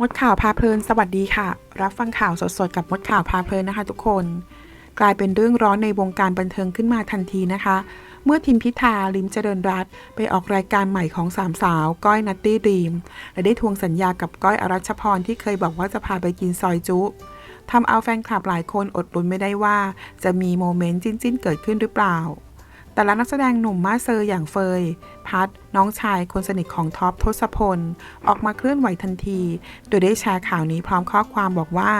มดข่าวพาเพลินสวัสดีค่ะ รับฟังข่าวสดๆกับมดข่าวพาเพลินนะคะ ทุกคน กลายเป็นเรื่องร้อนในวงการบันเทิงขึ้นมาทันทีนะคะ เมื่อทิมพิธาลิมเจริญรัตไปออกรายการใหม่ของสามสาว ก้อยนัตตี้ดีม และได้ทวงสัญญากับก้อยอรัชพรที่เคยบอกว่าจะพาไปกินซอยจุทำเอาแฟนคลับหลายคนอดลุ้นไม่ได้ว่า จะมีโมเมนต์จิ้นๆเกิดขึ้นหรือเปล่า แต่ละนักแสดงหนุ่มมาเซอร์อย่างเฟย พัดน้องชายคนสนิทของท็อปทศพล ออกมาเคลื่อนไหวทันที โดยได้แชร์ข่าวนี้พร้อมข้อความบอกว่า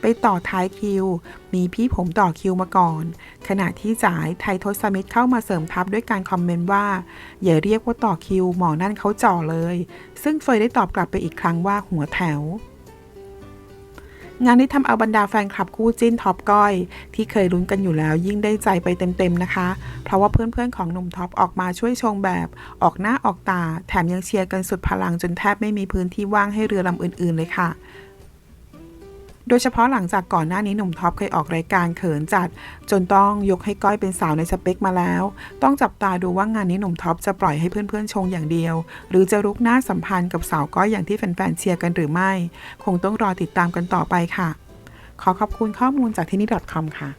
ไปต่อท้ายคิว มีพี่ผมต่อคิวมาก่อน ขณะที่จ่ายไทยทศมิตรเข้ามาเสริมทัพด้วยการคอมเมนต์ว่า อย่าเรียกว่าต่อคิว หมอนั่นเขาจ่อเลย ซึ่งเฟยได้ตอบกลับไปอีกครั้งว่าหัวแถว งานนี้ทำเอาบรรดาแฟนคลับคู่จิ้นท็อปก้อย ที่เคยลุ้นกันอยู่แล้วยิ่งได้ใจไปเต็มๆนะคะ เพราะว่าเพื่อนๆของหนุ่มท็อปออกมาช่วยชงแบบ ออกหน้าออกตา แถมยังเชียร์กันสุดพลังจนแทบไม่มีพื้นที่ว่างให้เรือลำอื่นๆเลยค่ะ โดยเฉพาะหลังจากก่อนหน้านี้หนุ่มท็อปเคยออกรายการเขินจัด จนต้องยกให้ก้อยเป็นสาวในสเปคมาแล้ว ต้องจับตาดูว่างานนี้หนุ่มท็อปจะปล่อยให้เพื่อนๆชงอย่างเดียว หรือจะรุกหน้าสัมพันธ์กับสาวก้อยอย่างที่แฟนๆเชียร์กันหรือไม่ คงต้องรอติดตามกันต่อไปค่ะ ขอขอบคุณข้อมูลจากที่นี่ .com ค่ะ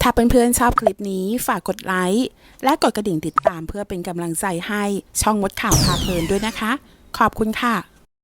ถ้าเพื่อนๆชอบคลิปนี้ฝากกดไลค์และกดกระดิ่งติดตามเพื่อเป็นกำลังใจให้ช่องมดข่าวพาเพลินด้วยนะคะ ขอบคุณค่ะ